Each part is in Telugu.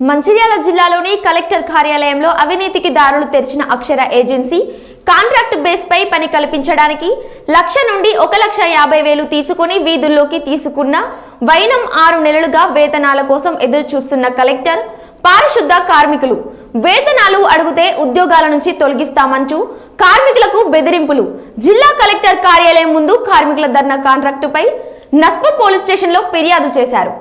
మంచిర్యాల జిల్లాలోని కలెక్టర్ కార్యాలయంలో అవినీతికి దారులు తెరిచిన అక్షర ఏజెన్సీ కాంట్రాక్ట్ బేస్పై పని కల్పించడానికి లక్ష నుండి ఒక లక్ష యాభై వేలు తీసుకుని వీధుల్లోకి తీసుకున్న వైనం ఆరు నెలలుగా వేతనాల కోసం ఎదురు చూస్తున్న కలెక్టర్ పారిశుద్ధ కార్మికులు. వేతనాలు అడిగితే ఉద్యోగాల నుంచి తొలగిస్తామంటూ కార్మికులకు బెదిరింపులు. జిల్లా కలెక్టర్ కార్యాలయం ముందు కార్మికుల ధర్నా కాంట్రాక్టుపై నస్ప పోలీస్ స్టేషన్లో ఫిర్యాదు చేశారు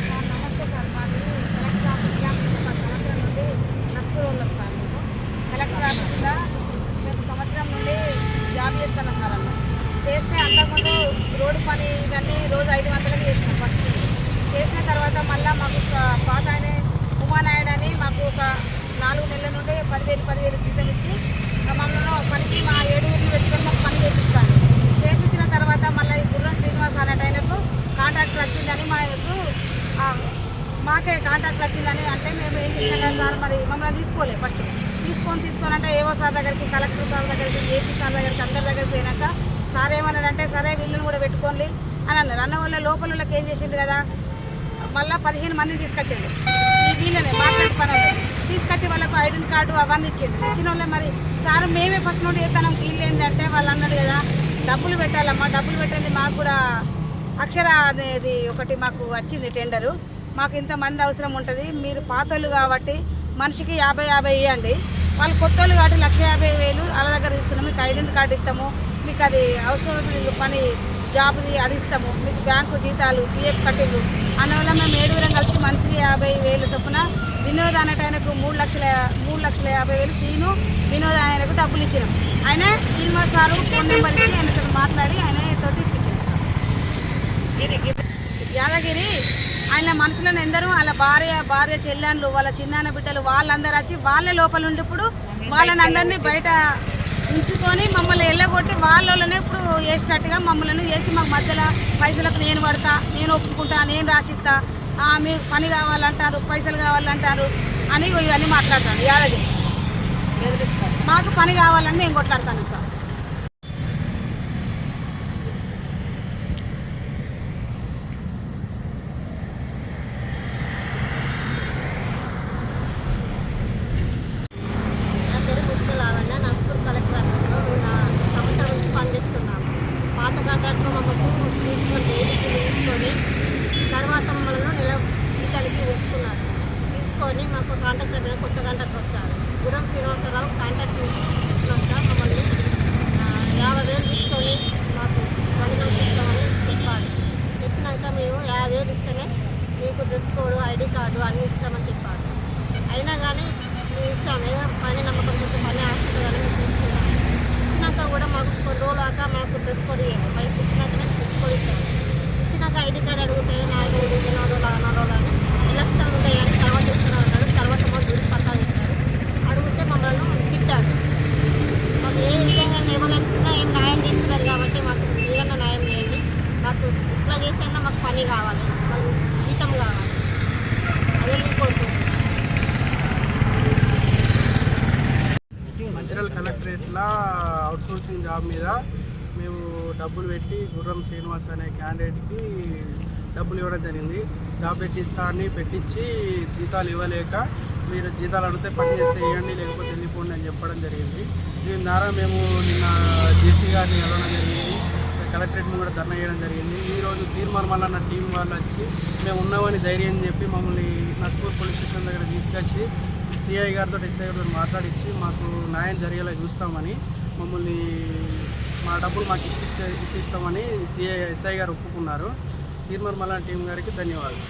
సార్ నమస్తే సార్ మాది కలెక్టర్ ఆఫీస్లో ఒక సంవత్సరం నుండి నస్పూర్ వాళ్ళం సార్ మేము కలెక్టర్ ఆఫీస్లో మేము సంవత్సరం నుండి జాబ్ చేస్తున్నాం సార్ అన్న రోడ్డు రోడ్డు పని ఇవన్నీ రోజు ఐదు వందలకి చేసినాం ఫస్ట్ చేసిన తర్వాత మళ్ళీ మాకు ఒక పాత ఆయన ఉమానాయుడు అని మాకు ఒక నాలుగు నెలల నుండి పదివేలు పదివేలు జీతం ఇచ్చి మమ్మల్ని పనికి మా ఏడుగురిని పెట్టుకొని మాకు పని చేపిస్తాను చేపించిన తర్వాత మళ్ళీ ఈ గుర్రం శ్రీనివాస్ అనే ఆయనకు కాంట్రాక్టర్ వచ్చిందని మా యొక్క మాకే కాంట్రాక్ట్ వచ్చిందని అంటే మేము ఏం చేసినాం కదా సార్ మరి మమ్మల్ని తీసుకోలే ఫస్ట్ తీసుకొని తీసుకోవాలంటే ఏవో సార్ దగ్గరికి కలెక్టర్ సార్ దగ్గరికి ఏపీ సార్ దగ్గరికి అందరి దగ్గరికి పోయినాక సార్ ఏమన్నాడంటే సరే వీళ్ళని కూడా పెట్టుకోండి అని అన్నారు. అన్న వాళ్ళ లోపల వాళ్ళకి ఏం చేసిండు కదా మళ్ళీ పదిహేను మందిని తీసుకొచ్చిండు. ఈ వీళ్ళనే మాట్లాడి పని తీసుకొచ్చి వాళ్ళకు ఐడెంటి కార్డు అవన్నీ ఇచ్చిండు. ఇచ్చిన వాళ్ళే మరి సార్ మేమే ఫస్ట్ నుండి చేస్తాం వీళ్ళు ఏంటంటే వాళ్ళు అన్నారు కదా డబ్బులు పెట్టాలమ్మా డబ్బులు పెట్టండి మాకు కూడా అక్షర అనేది ఒకటి మాకు వచ్చింది టెండరు. మాకు ఇంతమంది అవసరం ఉంటుంది. మీరు పాతోళ్ళు కాబట్టి మనిషికి యాభై యాభై ఇవ్వండి వాళ్ళు కొత్త వాళ్ళు కాబట్టి లక్ష యాభై వేలు వాళ్ళ దగ్గర తీసుకున్నాము మీకు ఐడెంటి కార్డు ఇస్తాము మీకు అది అవసరం పని జాబ్ది అది ఇస్తాము. మీకు బ్యాంకు జీతాలు పిఎఫ్ కట్టింగ్ అందువల్ల మేము ఏడుగురం కలిసి మనిషికి యాభై వేలు చొప్పున వినోద్ అనేటైనకు మూడు లక్షల మూడు లక్షల యాభై వేలు సీను వినోద్ ఆయనకు డబ్బులు ఇచ్చినాం. ఆయన శ్రీనివాస్ సారు ఫోన్ నెంబర్ ఇచ్చి ఆయనతో మాట్లాడి ఆయన తోటి ఇప్పించారు. యాదగిరి ఆయన మనసులో ఎందరూ వాళ్ళ భార్య భార్య చెల్లెళ్ళు వాళ్ళ చిన్నాన్న బిడ్డలు వాళ్ళందరూ వచ్చి వాళ్ళ లోపల ఉండిప్పుడు వాళ్ళని అందరినీ బయట ఉంచుకొని మమ్మల్ని వెళ్ళగొట్టి వాళ్ళనే ఇప్పుడు వేసేటట్టుగా మమ్మల్ని వేసి మాకు మధ్యలో పైసలకు నేను పడతా నేను ఒప్పుకుంటా నేను రాసిస్తా. ఆ, మీకు పని కావాలంటారు పైసలు కావాలంటారు అని ఇవన్నీ మాట్లాడతాను యాదగిరి మాకు పని కావాలని మేము కొట్లాడతాను సార్ నా పేరు ముస్కు లావణ్య నస్పూర్ కలెక్టర్ ఆఫీస్లో నా సంవత్సరం నుంచి పనిచేస్తున్నాను పాత కాంట్రాక్టర్ మమ్మల్ని తీసుకొని డైలీకి తీసుకొని తర్వాత మమ్మల్ని నెల జీతానికి వేసుకున్నారు కాంటాక్ట్ మాకు కొత్త కాంటాక్ట్ వచ్చారు గురం శ్రీనివాసరావు కాంటాక్ట్ తీసుకున్నాక మమ్మల్ని యాభై వేలు తీసుకొని మాకు పనిలో ఇస్తామని చెప్పాడు చెప్పినాక మేము యాభై వేలు ఇస్తేనే మీకు డ్రెస్ కోడ్ ఐడి కార్డు అన్నీ ఇస్తామని చెప్పాడు అయినా కానీ మేము ఇచ్చాము. ఏదైనా పని నమ్మకం కొంచెం పని ఆశ కానీ మేము తీసుకున్నాం ఇచ్చినాక కూడా మాకు కొన్ని రోజులు దాకా మాకు డ్రెస్ కోడ్ ఇవ్వము బయట ఇచ్చినాకనే డ్రెస్ కోడ్ ఇస్తాం ఇచ్చినాక ఐడి కార్డు అడిగితే నాలుగు రోజులు నాలుగు రోజులు నాలుగు రోజులు అని ఎలక్షన్ ఉంటాయి అని తర్వాత ఇస్తున్నారు అన్నాడు తర్వాత మాకు దూరి పక్కా ఇస్తారు అడిగితే మమ్మల్ని తిట్టారు మాకు ఏ విధంగా ఇవ్వలేకపోయినా ఏం న్యాయం చేస్తున్నారు కాబట్టి మాకు నిజంగా న్యాయం చేయండి మాకు ఇట్లా చేసైనా మాకు పని కావాలి మాకు జీతం కావాలి అదే మీకు కోరుకుంటున్నాను మంచిర్యాల కలెక్టరేట్లో అవుట్సోర్సింగ్ జాబ్ మీద మేము డబ్బులు పెట్టి గుర్రం శ్రీనివాస్ అనే క్యాండిడేట్కి డబ్బులు ఇవ్వడం జరిగింది. జాబ్ పెట్టిస్తా అని పెట్టించి జీతాలు ఇవ్వలేక మీరు జీతాలు అడిగితే పని చేస్తే ఇవ్వండి లేకపోతే వెళ్ళిపోండి అని చెప్పడం జరిగింది. దీని ద్వారా మేము నిన్న జేసీ గారిని వెళ్ళడం జరిగింది. కలెక్టరేట్ కూడా ధర్నా చేయడం జరిగింది. ఈరోజు తీర్మానం అన్న నా టీం వాళ్ళు వచ్చి మేము ఉన్నామని ధైర్యం చెప్పి మమ్మల్ని నస్పూర్ పోలీస్ స్టేషన్ దగ్గర తీసుకొచ్చి సిఐ గారితో ఎస్ఐ గారితో మాట్లాడించి మాకు న్యాయం జరిగేలా చూస్తామని మమ్మల్ని మా డబ్బులు మాకు ఇప్పించే ఇప్పిస్తామని సిఐ ఎస్ఐ గారు ఒప్పుకున్నారు. తీర్మానం మల్ల టీం గారికి ధన్యవాదాలు.